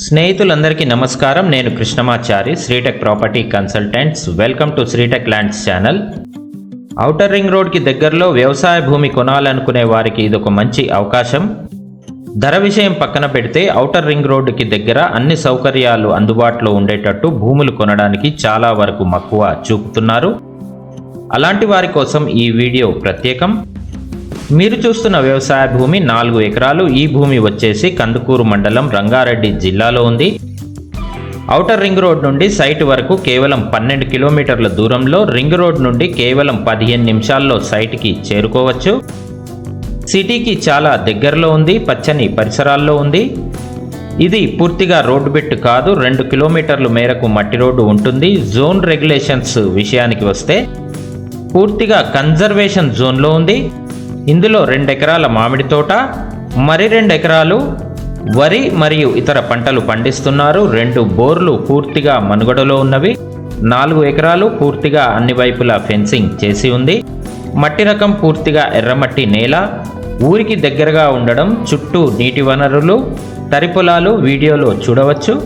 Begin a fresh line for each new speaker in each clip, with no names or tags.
స్నేహితులందరికీ నమస్కారం. నేను Krishnamachari Sreetech property consultants. Welcome to Sreetech lands channel. Outer ring రోడ్కి దగ్గరలో వ్యవసాయ భూమి కొనాలనుకునే వారికి ఇది ఒక మంచి అవకాశం. ధర విషయం పక్కన పెడితే ఔటర్ రింగ్ రోడ్డుకి దగ్గర అన్ని సౌకర్యాలు అందుబాటులో ఉండేటట్టు భూములు కొనడానికి చాలా వరకు మక్కువ చూపుతున్నారు. అలాంటి వారి కోసం ఈ వీడియో ప్రత్యేకం. మీరు చూస్తున్న వ్యవసాయ భూమి నాలుగు ఎకరాలు. ఈ భూమి వచ్చేసి కందుకూరు మండలం రంగారెడ్డి జిల్లాలో ఉంది. ఔటర్ రింగ్ రోడ్ నుండి సైట్ వరకు కేవలం పన్నెండు కిలోమీటర్ల దూరంలో రింగ్ రోడ్ నుండి కేవలం పదిహేను నిమిషాల్లో సైట్కి చేరుకోవచ్చు. సిటీకి చాలా దగ్గరలో ఉంది పచ్చని పరిసరాల్లో ఉంది. ఇది పూర్తిగా రోడ్డు బిట్ కాదు రెండు కిలోమీటర్ల మేరకు మట్టి రోడ్డు ఉంటుంది. జోన్ రెగ్యులేషన్స్ విషయానికి వస్తే పూర్తిగా కన్జర్వేషన్ జోన్లో ఉంది. ఇందులో రెండు ఎకరాల మామిడి తోట మరి రెండు ఎకరాలు వరి మరియు ఇతర పంటలు పండిస్తున్నారు. రెండు బోర్లు పూర్తిగా మనుగడలో ఉన్నవి. నాలుగు ఎకరాలు పూర్తిగా అన్ని వైపులా ఫెన్సింగ్ చేసి ఉంది. మట్టి రకం పూర్తిగా ఎర్రమట్టి నేల. ఊరికి దగ్గరగా ఉండడం చుట్టూ నీటి వనరులు తరి పొలాలు వీడియోలో చూడవచ్చు.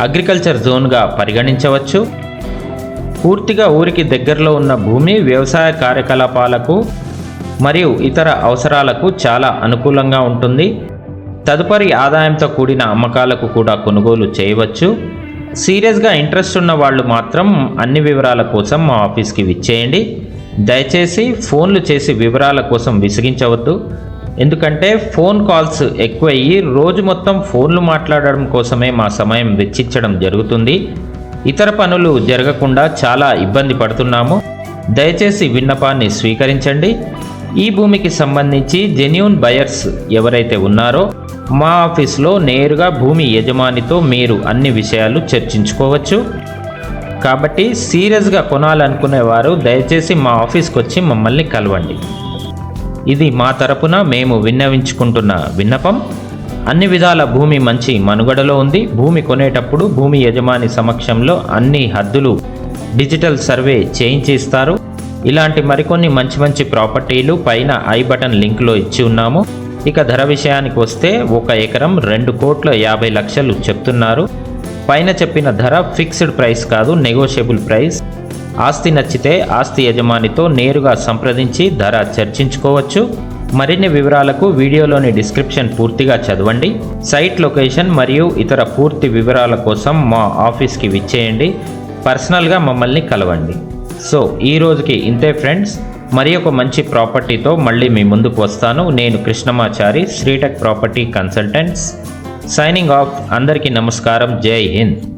అగ్రికల్చర్ జోన్గా పరిగణించవచ్చు. పూర్తిగా ఊరికి దగ్గరలో ఉన్న భూమి వ్యవసాయ కార్యకలాపాలకు మరియు ఇతర అవసరాలకు చాలా అనుకూలంగా ఉంటుంది. తదుపరి ఆదాయంతో కూడిన అమ్మకాలకు కూడా కొనుగోలు చేయవచ్చు. సీరియస్గా ఇంట్రెస్ట్ ఉన్న వాళ్ళు మాత్రం అన్ని వివరాల కోసం మా ఆఫీస్కి విచ్చేయండి. దయచేసి ఫోన్లు చేసి వివరాల కోసం విసిగించవద్దు. ఎందుకంటే ఫోన్ కాల్స్ ఎక్కువయ్యి రోజు మొత్తం ఫోన్లు మాట్లాడడం కోసమే మా సమయం వెచ్చించడం జరుగుతుంది. ఇతర పనులు జరగకుండా చాలా ఇబ్బంది పడుతున్నాము. దయచేసి విన్నపాన్ని స్వీకరించండి. ఈ భూమికి సంబంధించి జెన్యూన్ బయర్స్ ఎవరైతే ఉన్నారో మా ఆఫీస్లో నేరుగా భూమి యజమానితో మీరు అన్ని విషయాలు చర్చించుకోవచ్చు. కాబట్టి సీరియస్గా కొనాలనుకునేవారు దయచేసి మా ఆఫీస్కి వచ్చి మమ్మల్ని కలవండి. ఇది మా తరపున మేము విన్నవించుకుంటున్న విన్నపం. అన్ని విధాల భూమి మంచి మనుగడలో ఉంది. భూమి కొనేటప్పుడు భూమి యజమాని సమక్షంలో అన్ని హద్దులు డిజిటల్ సర్వే చేయించి ఇస్తారు ఇలాంటి మరికొన్ని మంచి మంచి ప్రాపర్టీలు పైన ఐ బటన్ లింక్లో ఇచ్చి ఉన్నాము. ఇక ధర విషయానికి వస్తే ఒక ఎకరం రెండు కోట్ల యాభై లక్షలు చెప్తున్నారు. పైన చెప్పిన ధర ఫిక్స్డ్ ప్రైస్ కాదు నెగోషియబుల్ ప్రైస్. ఆస్తి నచ్చితే ఆస్తి యజమానితో నేరుగా సంప్రదించి ధర చర్చించుకోవచ్చు. మరిన్ని వివరాలకు వీడియోలోని డిస్క్రిప్షన్ పూర్తిగా చదవండి. సైట్ లొకేషన్ మరియు ఇతర పూర్తి వివరాల కోసం మా ఆఫీస్కి విచ్చేయండి. పర్సనల్గా మమ్మల్ని కలవండి. సో ఈ రోజుకి ఇంతే ఫ్రెండ్స్. మరి ఒక మంచి ప్రాపర్టీతో మళ్ళీ మీ ముందుకు వస్తాను. నేను Krishnamachari Sreetech property consultants. Signing off అందరికీ నమస్కారం. జై హింద్.